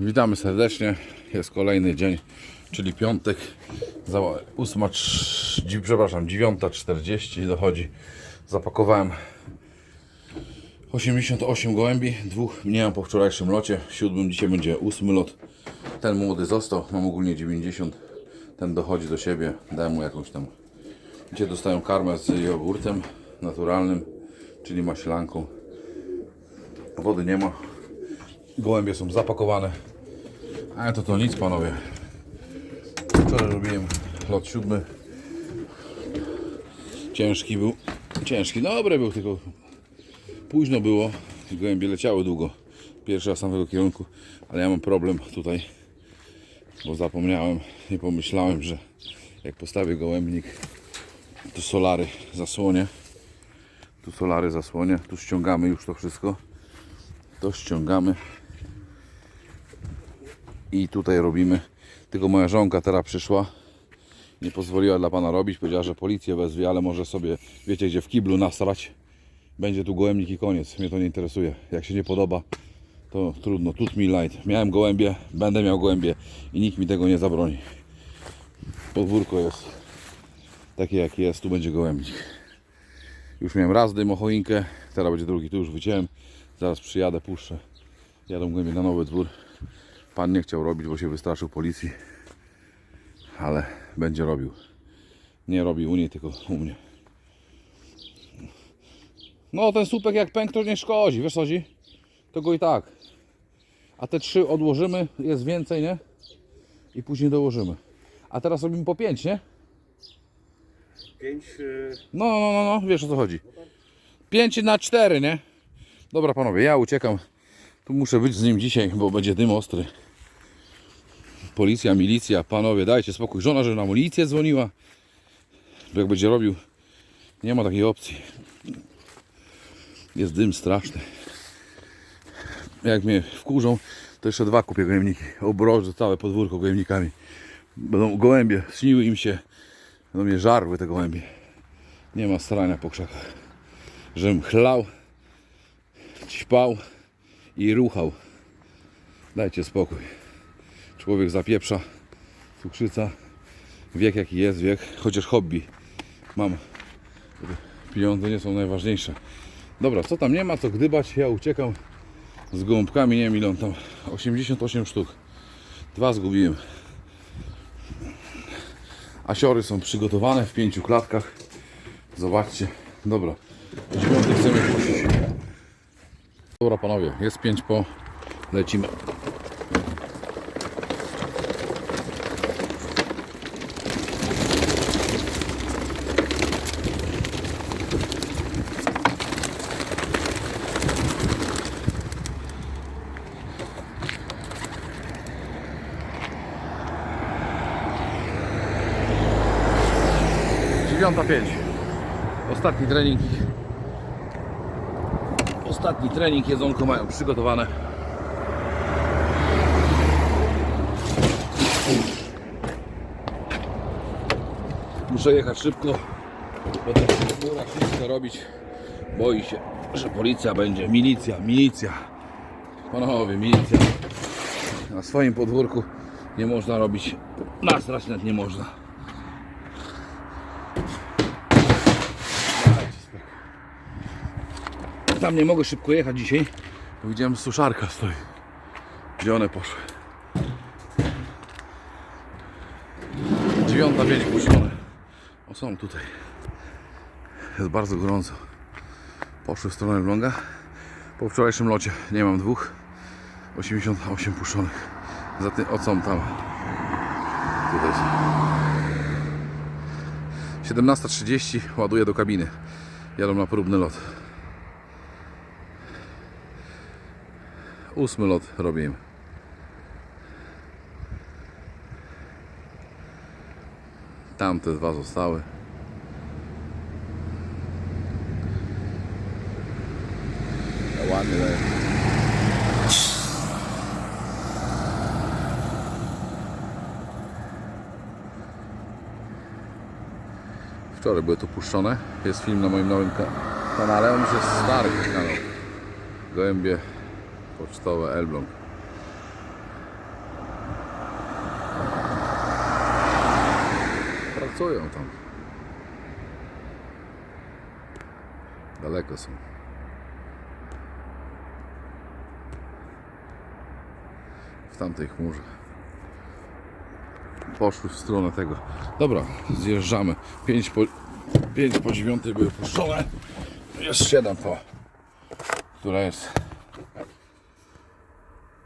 Witamy serdecznie. Jest kolejny dzień, czyli piątek. Za 8, trz- dzi- przepraszam, 9.40 dochodzi. Zapakowałem 88 gołębi, dwóch mniej po wczorajszym locie. Siódmym dzisiaj będzie ósmy lot. Ten młody został, mam ogólnie 90. Ten dochodzi do siebie, dałem mu jakąś tam. Dzisiaj dostają karmę z jogurtem naturalnym, czyli maślanką. Wody nie ma. Gołębie są zapakowane. Ale to to nic panowie. Wczoraj robiłem lot siódmy. Ciężki był. Ciężki, dobry był, tylko późno było. Gołębie leciały długo. Pierwszy raz samego kierunku, ale ja mam problem tutaj, bo zapomniałem, nie pomyślałem, że jak postawię gołębnik, tu solary zasłonię. Tu solary zasłonię, tu ściągamy już to wszystko. To ściągamy i tutaj robimy. Tylko moja żonka teraz przyszła. Nie pozwoliła dla pana robić. Powiedziała, że policję wezwie, ale może sobie, wiecie gdzie, w kiblu nasrać. Będzie tu gołębnik i koniec. Mnie to nie interesuje. Jak się nie podoba, to trudno. Tut mi light. Miałem gołębie, będę miał gołębie i nikt mi tego nie zabroni. Podwórko jest takie jakie jest. Tu będzie gołębnik. Już miałem raz dym choinkę, teraz będzie drugi. Tu już wyciąłem. Zaraz przyjadę, puszczę. Jadą gołębie na nowy dwór. Pan nie chciał robić, bo się wystraszył policji. Ale będzie robił. Nie robi u niej, tylko u mnie. No ten słupek jak pęk to nie szkodzi, wiesz co chodzi? To go i tak. A te trzy odłożymy, jest więcej, nie? I później dołożymy. A teraz robimy po pięć, nie? 5 No, no, no, no, wiesz o co chodzi. 5 na 4, nie? Dobra panowie, ja uciekam. Tu muszę być z nim dzisiaj, bo będzie dym ostry. Policja, milicja, panowie, dajcie spokój. Żona, że na milicję dzwoniła. Bo jak będzie robił, nie ma takiej opcji. Jest dym straszny. Jak mnie wkurzą, to jeszcze dwa kupię gołębniki. Obrożę całe podwórko gołębnikami. Będą gołębie, śniły im się. Będą mnie żarły te gołębie. Nie ma starania po krzakach. Żebym chlał, ćpał i ruchał. Dajcie spokój. Człowiek zapieprza, cukrzyca. Wiek jaki jest wiek, chociaż hobby mam. Pieniądze nie są najważniejsze. Dobra, co tam nie ma, co gdybać. Ja uciekam z gołąbkami, nie wiem ile on tam. 88 sztuk. Dwa zgubiłem. Asiory są przygotowane w pięciu klatkach. Zobaczcie. Dobra. Dziewiąty chcemy puścić. Dobra panowie, jest pięć po. Lecimy. Dziewiąta pięć. Ostatni trening. Ostatni trening jedzonko mają przygotowane. Muszę jechać szybko. Będę w górach wszystko robić. Boi się, że policja będzie. Milicja, milicja. Panowie, milicja. Na swoim podwórku nie można robić. Nasrać nawet nie można. Tam nie mogę szybko jechać dzisiaj, widziałem suszarka stoi. Gdzie one poszły? Dziewiąta pięć puszczone. O są tutaj. Jest bardzo gorąco. Poszły w stronę Elbląga. Po wczorajszym locie nie mam dwóch. 88 puszczonych. Za tym, o co tam? Tutaj. 17.30 ładuję do kabiny. Jadą na próbny lot. Ósmy lot robiłem. Tamte dwa zostały. Ładnie daje. Wczoraj były to puszczone. Jest film na moim nowym ka- kanale. On już jest stary kanał. Gołębie pocztowe Elbląg. Pracują tam. Daleko są. W tamtej chmurze. Poszły w stronę tego. Dobra, zjeżdżamy. 5 po, 5 po 9 były puszczone. Jest 7 po, która jest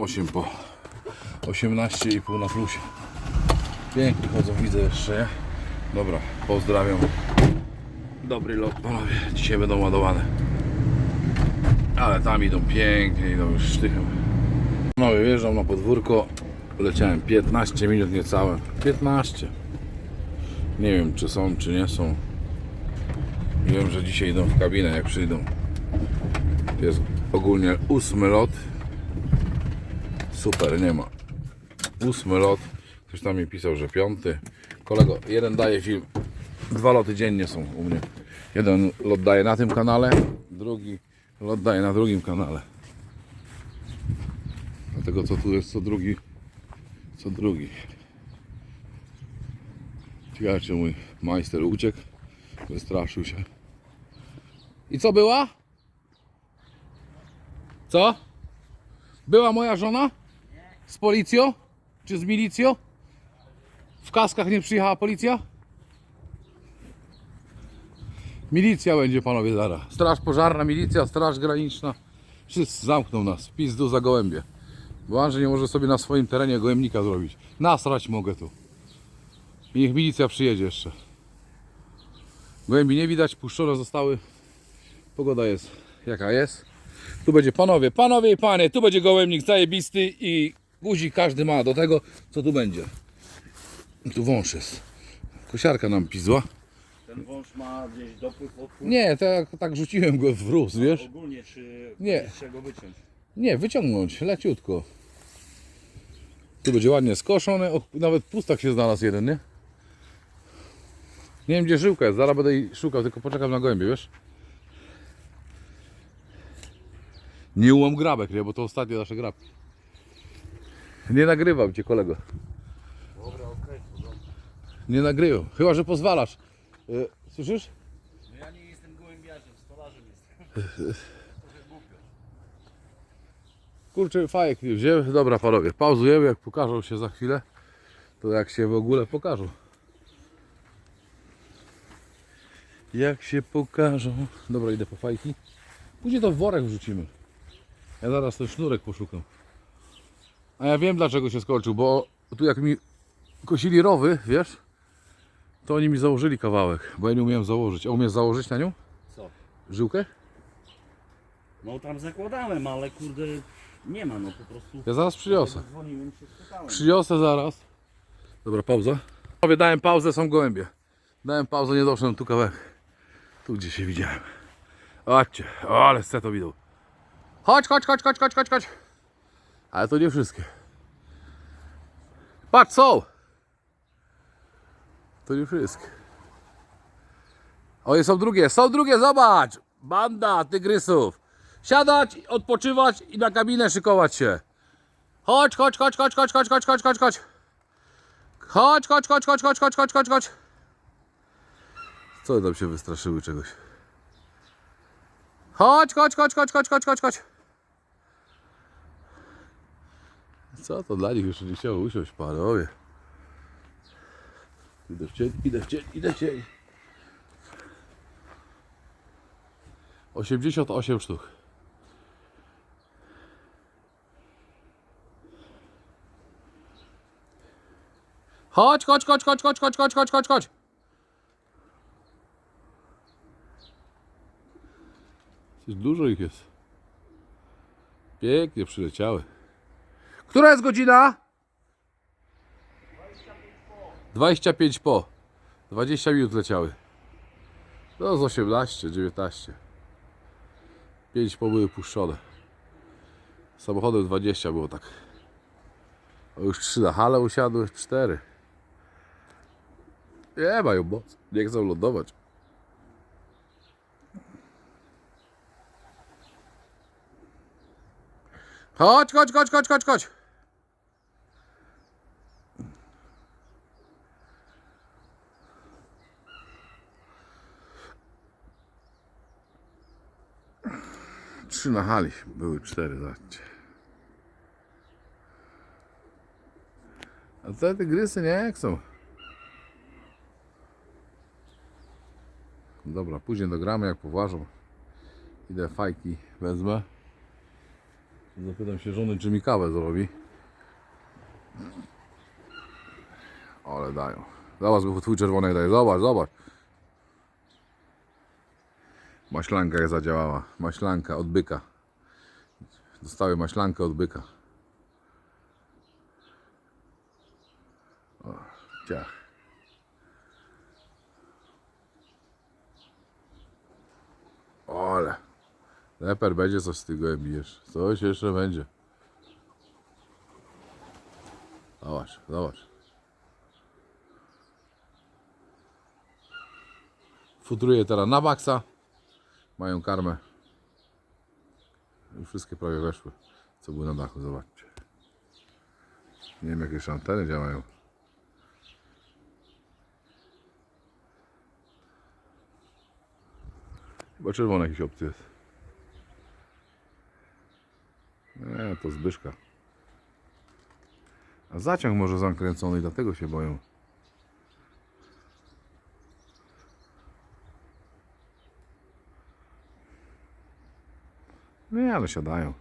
8 po 18,5 na plusie. Pięknie chodzą, widzę jeszcze? Dobra, pozdrawiam. Dobry lot, panowie. Dzisiaj będą ładowane. Ale tam idą pięknie, idą już sztychem. Panowie, wjeżdżam na podwórko. Leciałem 15 minut niecałe. 15. Nie wiem, czy są, czy nie są. Wiem, że dzisiaj idą w kabinę, jak przyjdą. Jest ogólnie ósmy lot. Super, nie ma. Ósmy lot. Ktoś tam mi pisał, że piąty. Kolego, jeden daje film. Dwa loty dziennie są u mnie. Jeden lot daje na tym kanale, drugi lot daje na drugim kanale. Dlatego co tu jest co drugi, co drugi. Ciekawe czy mój majster uciekł, wystraszył się. I co była? Co? Była moja żona? Z policją? Czy z milicją? W kaskach nie przyjechała policja? Milicja będzie panowie zaraz. Straż pożarna, milicja, straż graniczna. Wszyscy zamkną nas. Pizdu za gołębie. Bo Andrzej nie może sobie na swoim terenie gołębnika zrobić. Nasrać mogę tu. I niech milicja przyjedzie jeszcze. Gołębi nie widać, puszczone zostały. Pogoda jest jaka jest. Tu będzie panowie, panowie i panie, tu będzie gołębnik zajebisty i guzik każdy ma do tego, co tu będzie. Tu wąż jest. Kosiarka nam pizła. Ten wąż ma gdzieś dopływ, odpływ? Nie, tak, tak rzuciłem go w róz, wiesz? Ogólnie, czy Nie. czego wyciąć? Nie, wyciągnąć, leciutko. Tu będzie ładnie skoszone, o, nawet pustak się znalazł jeden, nie? Nie wiem gdzie żyłka jest, zaraz będę jej szukał, tylko poczekam na gołębie, wiesz? Nie ułam grabek, nie? Bo to ostatnie nasze grabki. Nie nagrywam cię kolego. Dobra, okej. Nie nagrywam, chyba że pozwalasz. Y, Słyszysz? No ja nie jestem gołębiarzem, stolarzem jestem. Trochę głupio. Kurczę, fajek nie wzięły. Dobra panowie, pauzujemy, jak pokażą się za chwilę, to jak się w ogóle pokażą. Jak się pokażą. Dobra, idę po fajki. Później to w worek wrzucimy. Ja zaraz ten sznurek poszukam. A ja wiem dlaczego się skończył, bo tu jak mi kosili rowy, wiesz, to oni mi założyli kawałek, bo ja nie umiałem założyć. A umiesz założyć na nią Co? żyłkę? No tam zakładałem, ale kurde nie ma, no po prostu. Ja zaraz przyniosę. Dzwoniłem się, spytałem. Przyniosę zaraz. Dobra, pauza. Panowie, dałem pauzę, są gołębie. Dałem pauzę, nie doszedłem tu kawałek. Tu gdzie się widziałem. Chodźcie, o, ale se to widzą. Chodź, chodź, chodź, chodź, chodź, chodź, chodź. Ale to nie wszystkie. Patrz, są. To nie wszystkie. O, są drugie, są drugie, zobacz. Banda tygrysów. Siadać, odpoczywać i na kabinę szykować się. Chodź, chodź, chodź, chodź, chodź, chodź, chodź, chodź, chodź, chodź. Chodź, chodź, chodź, chodź, chodź, chodź, chodź, chodź, chodź. Co tam się wystraszyły czegoś? Chodź, chodź, chodź, chodź, chodź, chodź, chodź, chodź. Co to dla nich jeszcze nie chciało usiąść, panowie. Idę w cień, idę w cień, idę w cień. 88 sztuk. Chodź, chodź, chodź, chodź, chodź, chodź, chodź, chodź, chodź, chodź. Dużo ich jest. Pięknie przyleciały. Która jest godzina? 25 po. 20 minut leciały. No z 18, 19. 5 po były puszczone. Samochodem 20 było tak. O, już 3 na hale usiadły, 4. Nie mają moc. Nie chcą lądować. Chodź, chodź, chodź, chodź, chodź, chodź. Trzy na hali, były cztery, zobaczcie. A te tygrysy nie jak są. Dobra, później dogramy jak powłażą. Idę fajki wezmę. Zapytam się żony, czy mi kawę zrobi. Ale dają. Zobacz, bo twój czerwony daje. Zobacz, zobacz. Maślanka zadziałała. Maślanka od byka. Dostały maślankę od byka. O, ciach. Ale. Leper będzie coś z tego bijesz. Coś jeszcze będzie. Zobacz, zobacz. Futruje teraz na baksa. Mają karmę. Już wszystkie prawie weszły, co były na dachu, zobaczcie. Nie wiem, jakie jeszcze anteny działają. Chyba czerwony jakiś obcy jest. Nie, to Zbyszka. A zaciąg może zakręcony dlatego się boją. Nie, ale siadają.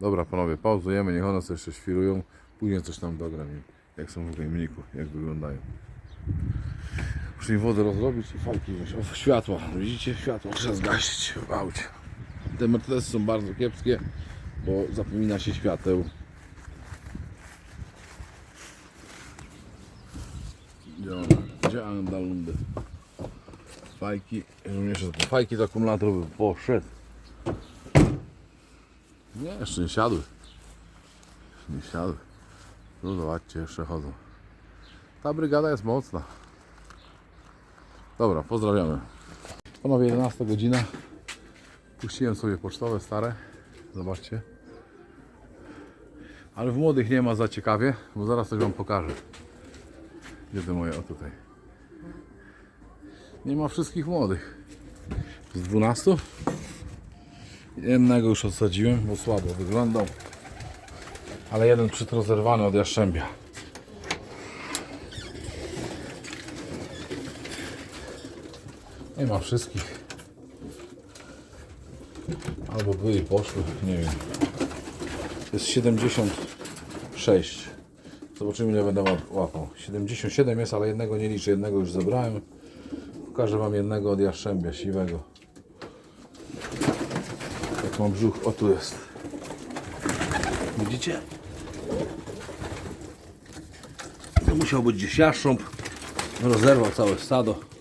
Dobra panowie, pauzujemy, niech one sobie jeszcze świrują. Później coś tam dogram im, jak są w pojemniku, jak wyglądają. Muszę wodę rozrobić i fajki wziąć. O, światła, widzicie? Światło trzeba zgasić w aucie. Te Mercedesy są bardzo kiepskie, bo zapomina się świateł. Gdzie Andalundy? Fajki, jeszcze fajki to akumulator poszedł. Nie, jeszcze nie siadły. Nie siadły. No zobaczcie, jeszcze chodzą. Ta brygada jest mocna. Dobra, pozdrawiamy. Panowie, 11 godzina. Puściłem sobie pocztowe stare. Zobaczcie. Ale w młodych nie ma za ciekawie, bo zaraz coś Wam pokażę. Gdzie te moje? O tutaj. Nie ma wszystkich młodych. Z 12? Jednego już odsadziłem, bo słabo wyglądał. Ale jeden przytrozerwany od jaszczębia. Nie ma wszystkich. Albo były i poszły, nie wiem. Jest 76. Zobaczymy ile będę łap- łapał. 77 jest, ale jednego nie liczę, jednego już zebrałem. Pokażę Wam jednego od jaszczębia siwego. Jak mam brzuch, o tu jest. Widzicie? To musiał być gdzieś jaszcząb. Rozerwał całe stado.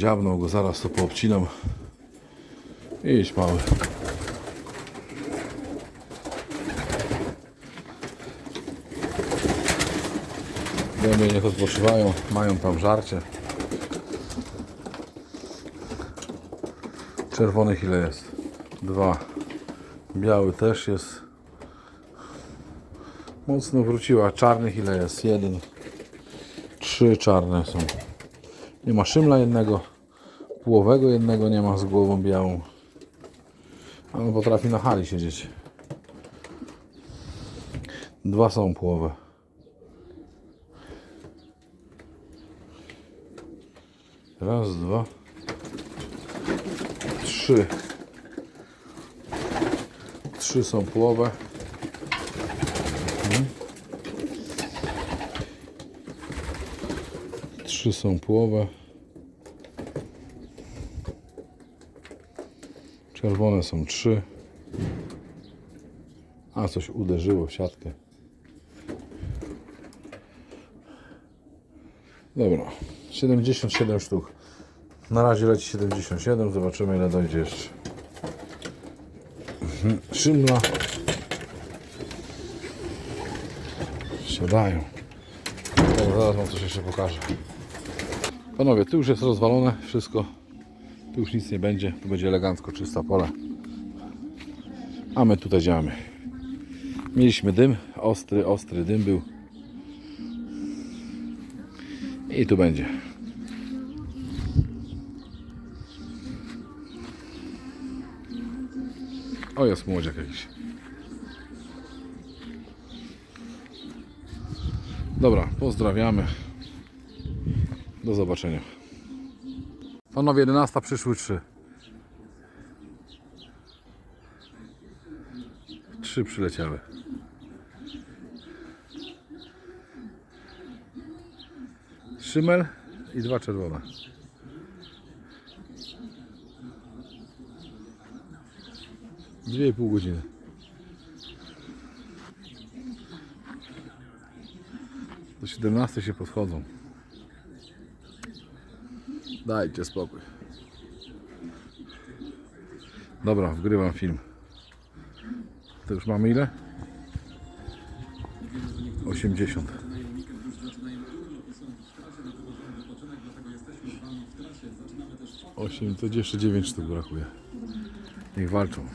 Dziabnął go, zaraz to poobcinam. Idź mały. Wiemy, niech odpoczywają, mają tam żarcie. Czerwonych ile jest? Dwa. Biały też jest. Mocno wróciła. Czarnych ile jest? Jeden. Trzy czarne są. Nie ma szymla jednego. Połowego jednego nie ma z głową białą. On potrafi na hali siedzieć. Dwa są połowe. Raz, dwa, trzy. Trzy są połowe. Mhm. Trzy są połowe. Czerwone są trzy. A coś uderzyło w siatkę. Dobra, 77 sztuk. Na razie leci 77, zobaczymy ile dojdzie jeszcze. Mhm, Szymla. Sprzedają. Dobra, zaraz wam coś jeszcze pokażę. Panowie, tu już jest rozwalone wszystko. Tu już nic nie będzie. Tu będzie elegancko czysta pole. A my tutaj działamy. Mieliśmy dym. Ostry, ostry dym był. I tu będzie. O, jest młodziak jakiś. Dobra, pozdrawiamy. Do zobaczenia. Panowie, 11 przyszły trzy. Trzy przyleciały. Szymel i dwa czerwone. Dwie i pół godziny. Do 17 się podchodzą. Dajcie spokój. Dobra, wgrywam film. To już mamy ile? 80. 8, to jeszcze 9 sztuk brakuje. Niech walczą.